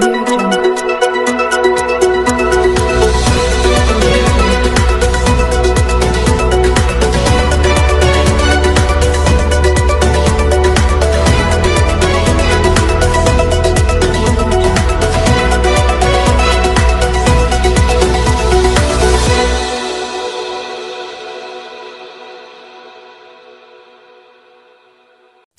morning.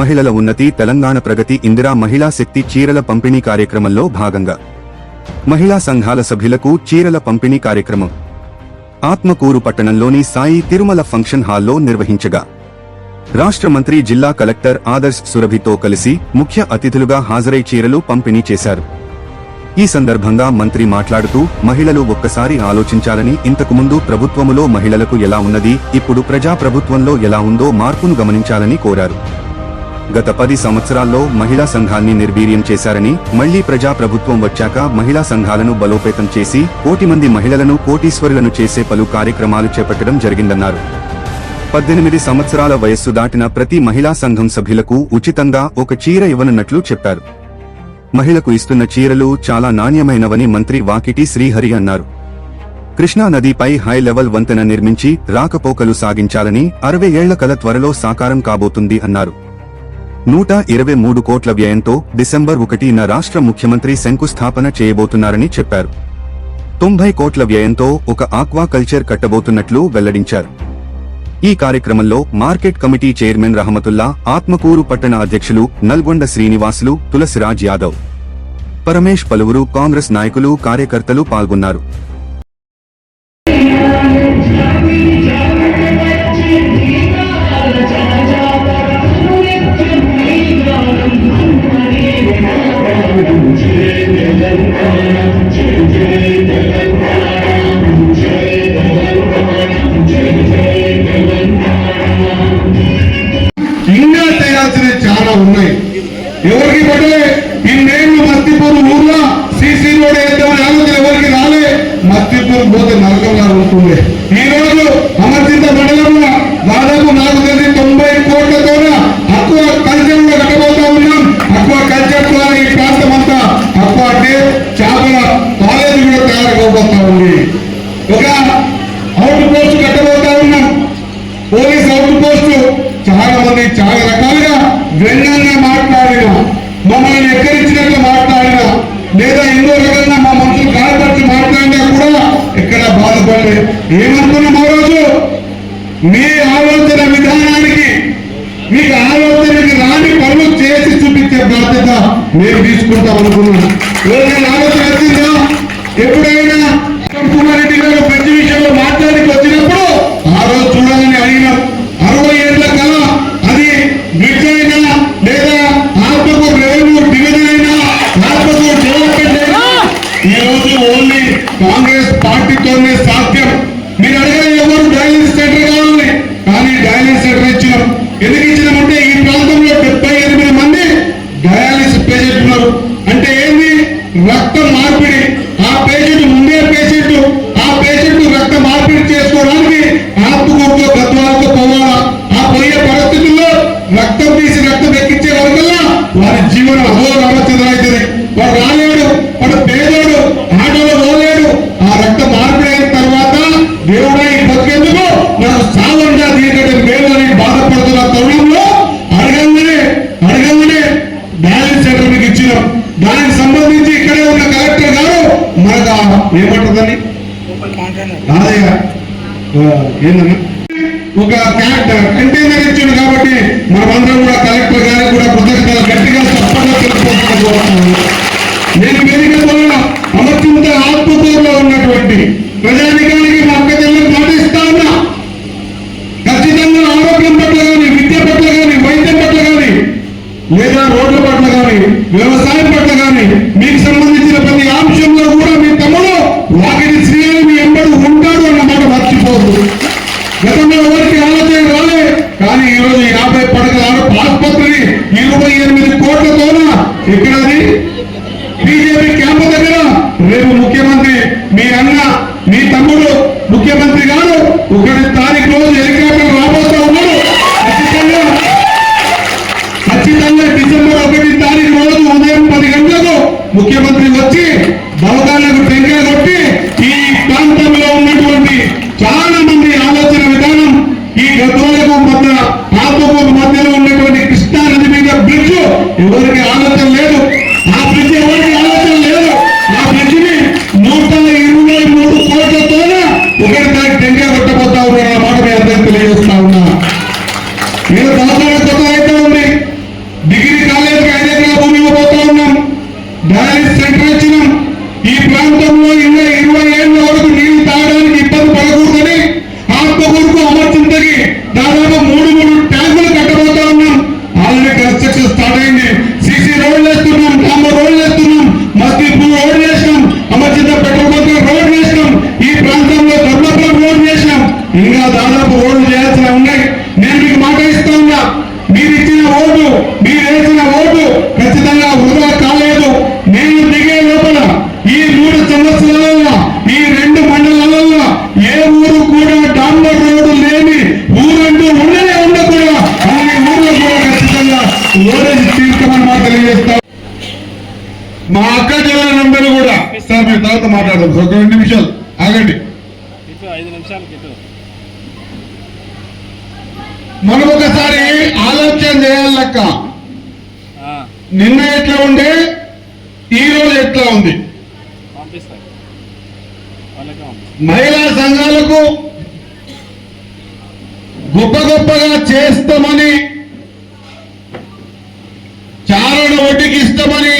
మహిళల ఉన్నతి తెలంగాణ ప్రగతి ఇందిరా మహిళా శక్తి చీరల పంపిణీ కార్యక్రమంలో భాగంగా. మహిళా సంఘాల సభ్యులకు చీరల పంపిణీ కార్యక్రమం. ఆత్మకూరు పట్టణంలోని సాయి తిరుమల ఫంక్షన్ హాల్లో నిర్వహించగా. రాష్ట్ర మంత్రి జిల్లా కలెక్టర్ ఆదర్శ్ సురభితో కలిసి ముఖ్య అతిథులుగా హాజరై చీరలు పంపిణీ చేశారు. ఈ సందర్భంగా మంత్రి మాట్లాడుతూ మహిళలు ఒక్కసారి ఆలోచించాలని ఇంతకుముందు ప్రభుత్వములో మహిళలకు ఎలా ఉన్నది ఇప్పుడు ప్రజా ప్రభుత్వంలో ఎలా ఉందో మార్పును గమనించాలని కోరారు. గత పది సంవత్సరాల్లో మహిళా సంఘాన్ని నిర్వీర్యం చేశారని మళ్ళీ ప్రజాప్రభుత్వం వచ్చాక మహిళా సంఘాలను బలోపేతం చేసి కోటి మంది మహిళలను కోటీశ్వరులను చేసే పలు కార్యక్రమాలు చేపట్టడం జరిగిందన్నారు. పద్దెనిమిది సంవత్సరాల వయస్సు దాటిన ప్రతి మహిళా సంఘం సభ్యులకు ఉచితంగా ఒక చీర ఇవ్వనున్నట్లు చెప్పారు. మహిళకు ఇస్తున్న చీరలు చాలా నాణ్యమైనవని మంత్రి వాకిటి శ్రీహరి అన్నారు. కృష్ణా నదిపై హై లెవెల్ వంతెన నిర్మించి రాకపోకలు సాగించాలని అరవై ఏళ్ళ కల త్వరలో సాకారం కాబోతుంది అన్నారు. నూట ఇరవై మూడు కోట్ల వ్యయంతో డిసెంబర్ ఒకటిన రాష్ట్ర ముఖ్యమంత్రి శంకుస్థాపన చేయబోతున్నారని చెప్పారు. తొంభై కోట్ల వ్యయంతో ఒక ఆక్వా కల్చర్ కట్టబోతున్నట్లు వెల్లడించారు. ఈ కార్యక్రమంలో market committee chairman Rahamatulla Atmakur పట్టణ అధ్యక్షులు నల్గొండ శ్రీనివాసులు తులసిరాజ్ యాదవ్ పరమేష్ పలువురు కాంగ్రెస్ నాయకులు కార్యకర్తలు పాల్గొన్నారు. వెన్నంగా మాట్లాడినా మమ్మల్ని ఎక్కరించినట్లు మాట్లాడినా లేదా ఎన్నో రకంగా మా మనుషులు కనపరిచి మాట్లాడినా కూడా ఎక్కడ బాధపడలేదు ఏమనుకున్నాం ఆ రోజు? మీ ఆలోచన విధానానికి మీకు ఆలోచనకి రాని పనులు చేసి చూపించే బాధ్యత మేము తీసుకుంటాం అనుకున్నాను ఆలోచన వచ్చిందా ఒక క్యారెక్టర్ కంటైనర్ ఇచ్చింది కాబట్టి మనమందరం కూడా தியானம் నిన్న ఎట్లా ఉండే? రోజు ఎట్లా ఉంది? మహిళా సంఘాలకు గొప్ప గొప్పగా చేస్తామని చారణ వడ్డీకి ఇస్తామని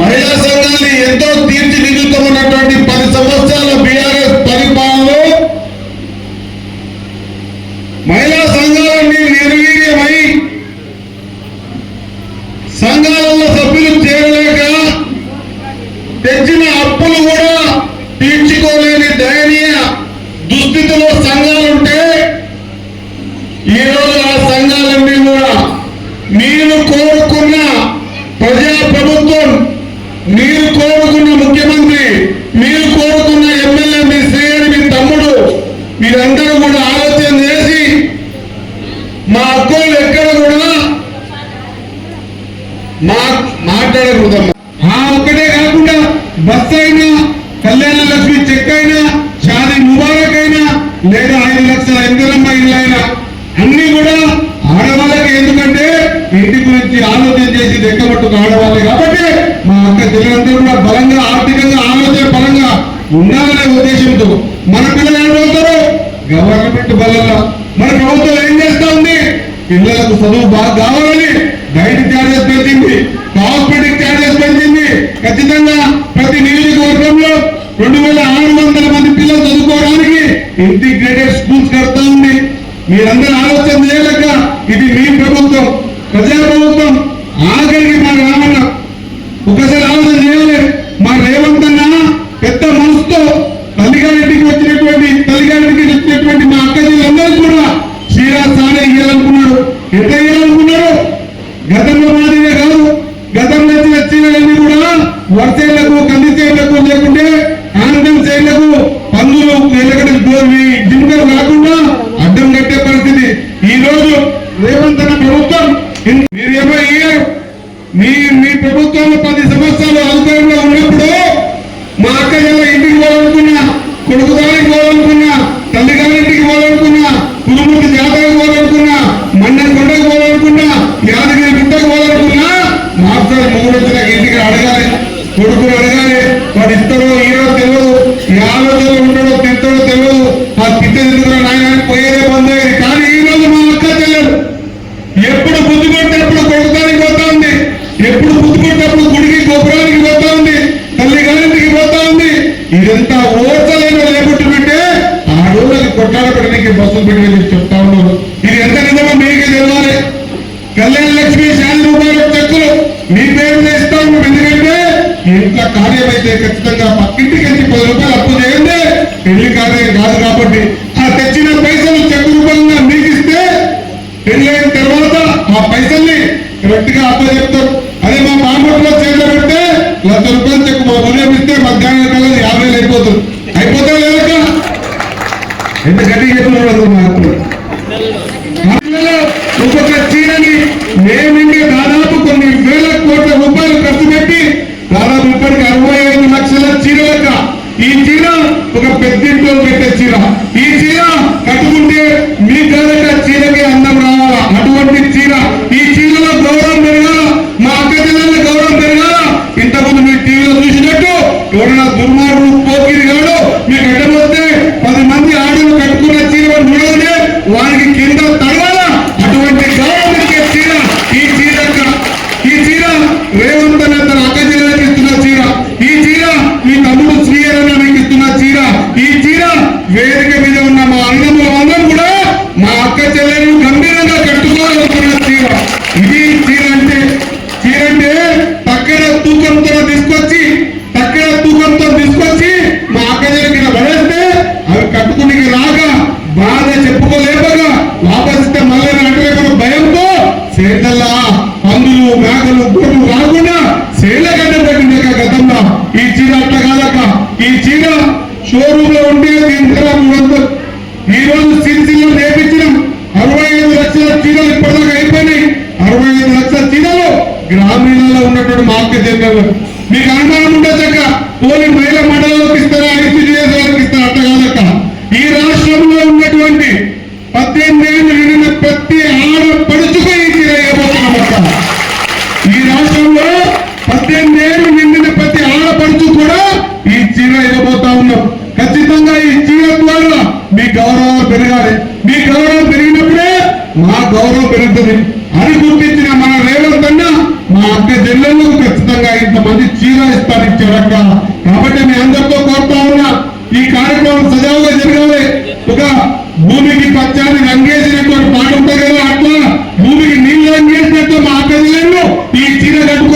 మహిళా సంఘాన్ని ఎంతో తీర్చిదిద్దుతామన్నటువంటి పది ನೀನು ప్రజలందరూ కూడా బలంగా ఆర్థికంగా ఆలోచన బలంగా ఉండాలనే ఉద్దేశంతో మన పిల్లలు ఏం పోతారు గవర్నమెంట్ బలంగా. మన ప్రభుత్వం ఏం చేస్తా ఉంది? పిల్లలకు చదువు బాగా కావాలని డైట్ ఛార్జెస్ పెంచింది. హాస్పిటల్ ఛార్జెస్ పెంచింది. ఖచ్చితంగా ప్రతి నియోజకవర్గంలో రెండు వేల ఆరు వందల మంది పిల్లలు చదువుకోవడానికి ఇంటిగ్రేటెడ్ స్కూల్స్ కడతా ఉంది. మీరందరూ ఆలోచన చేయలేక ఇది మీ ప్రభుత్వం ప్రజా ప్రభుత్వం ఆఖరికి మన రామ ఉన్నటువంటి మా అక్కజీలందరూ కూడా శ్రీరాజ్ సానే ఇయ్యాలనుకున్నాడు ఎంత ఇయ్యాలనుకున్నాడు గతంలో మాదిరిగా కాదు. గతంలో వచ్చినవన్నీ కూడా వర్తేళ్ళకు కంది చేయలకు లేకుంటే ఆనందం పనులు పందులు నీలగడ్డ జింకలు రాకుండా అడ్డం కట్టే పరిస్థితి. ఈ రోజు రేవంత్ అన్న ప్రభుత్వం మీరు ఇరవై ఇయర్ మీ మీ ప్రభుత్వంలో పది సంవత్సరాలు అధికారంలో ఉన్నప్పుడు మా అక్క ఖచ్చితంగా పక్కింటికి వెళ్ళి పది రూపాయలు అప్పు చేయండి. పెళ్ళి కాదే కాదు కాబట్టి ఆ తెచ్చిన పైసలు చెక్ రూపంగా మీకు ఇస్తే పెళ్ళి అయిన తర్వాత ఆ పైసల్ని కరెక్ట్గా అప్పు చెప్తాం అదే మా మామూలులో చేతిలో లక్ష రూపాయలు చెక్ మా ఉదయం ఇస్తే మధ్యాహ్నం కలదు యాభై వేలు అయిపోతుంది. అయిపోతా లేదట ఎందుకంటే గట్టిగా మాకు ఒక్కొక్క చీరని మేమిండి దాదాపు కొన్ని వేల కోట్ల రూపాయలు ఖర్చు పెట్టి దాదాపు ఇప్పటికి అరవై ఐదు లక్షల చీరలక ఈ చీర ఒక పెద్దింట్లో పెట్టే చీర. ఈ చీర కట్టుకుంటే మీ కాలం మీద ఉన్న కూడా మా అక్క చెల్లెలు గంభీరంగా కట్టుకోవాలనుకున్న తీర ఇది తీర అంటే చీర అంటే తక్కడ తూకంతో తీసుకొచ్చి పక్కన తూకంతో తీసుకొచ్చి మా అక్క చెల్లెలకి పడేస్తే అవి కట్టుకుని రాక బాధ చెప్పుకోలేపగా వాపసిస్తే మళ్ళీ నాటలేకుండా భయంతో సేదల్లా పందులు మేకలు గొడ్లు కాకుండా సేలగడ్డ పెట్టింది గతంలో ఈ చీర అట్ట కాదక్క. ఈ చీర షోరూమ్లో ఉంటే దీని ధర మూడు వందలు ఈ రోజు సిరిసిల్లో నేర్పించినాం అరవై ఐదు లక్షల చీరలు ఇప్పటిదాకా అయిపోయినాయి అరవై ఐదు లక్షల చీరలు గ్రామీణంలో ఉన్నటువంటి మార్కెట్ చెందారు మీకు అనుమానం ఉండొచ్చక్క పోలి మహిళ మండలంలోకి ఇస్తారా ఐసీడీఎస్ వాళ్ళకి ఇస్తారా అట్ట కాదక్క ఈ రాష్ట్రంలో ఉన్నటువంటి పద్దెనిమిది ఏళ్ళు నిండిన ప్రతి ఆడ పడుచుకు ఈ చీర ఇవ్వబోతున్నామక్క ఈ రాష్ట్రంలో పద్దెనిమిది ఏళ్ళు నిండిన ప్రతి ఆడపడుచు కూడా ఈ చీర ఇవ్వబోతా ఉన్నాం ఖచ్చితంగా ఈ చీర ద్వారా మీ గౌరవం పెరగాలి మీ గౌరవం పెరిగినప్పుడే మా గౌరవం పెరుగుతుంది అని గుర్తించిన మన రేవంత్ అన్న మా అక్క జిల్లాలకు మంది ఇంతమంది చీర ఇస్తారు ఇచ్చారక్క కాబట్టి మీ అందరితో కోరుతా ఉన్నా ఈ కార్యక్రమం సజావుగా జరగాలి. ఒక భూమికి పచ్చాన్ని రంగేసినటువంటి పాట ఉంటుంది కదా అట్లా భూమికి నీళ్ళు రంగేసినట్టు మా అక్క ఈ చీర కట్టుకు